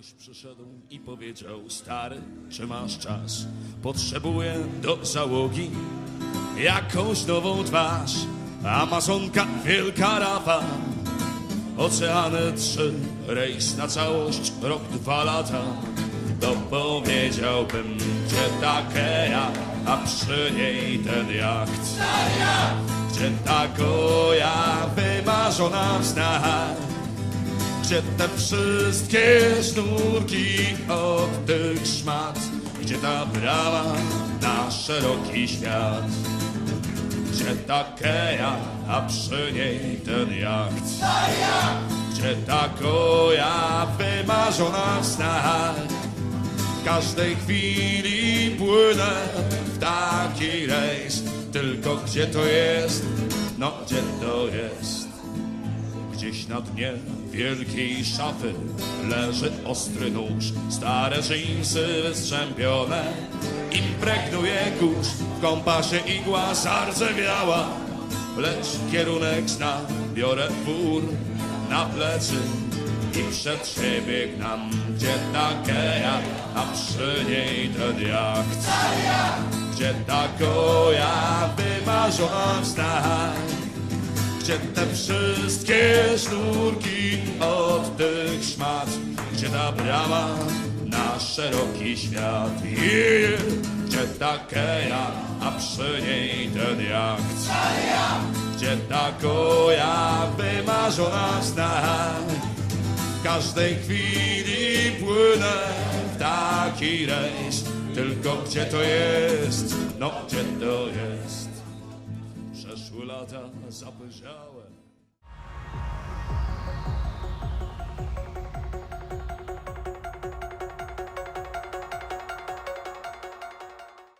Przyszedł i powiedział, stary, czy masz czas? Potrzebuję do załogi jakąś nową twarz. Amazonka, wielka rafa, oceany trzy, rejs na całość, rok, dwa lata. To powiedziałbym, gdzie takie ja, a przy niej ten jacht. Gdzie ta koja wymarzona w snach gdzie te wszystkie sznurki od tych szmat, gdzie ta brama na szeroki świat, gdzie ta keja, a przy niej ten jacht, gdzie ta koja wymarzona w snach, w każdej chwili płynę w taki rejs, tylko gdzie to jest, no gdzie to jest. Gdzieś na dnie wielkiej szafy leży ostry nóż, stare dżinsy wystrzępione. Impregnuje kurz, w kompasie igła zardzewiała, lecz kierunek znam, biorę wór na plecy i przed siebie gnam, gdzie ta keja, a przy niej ten jacht. Gdzie ta koja wymarzona w snach, gdzie te wszystkie sznurki od tych szmat, gdzie ta brama na szeroki świat. Gdzie ta keja, a przy niej ten jacht, gdzie ta koja wymarzona w w każdej chwili płynę w taki rejs, tylko gdzie to jest, no gdzie to jest. zaszulata zapyżała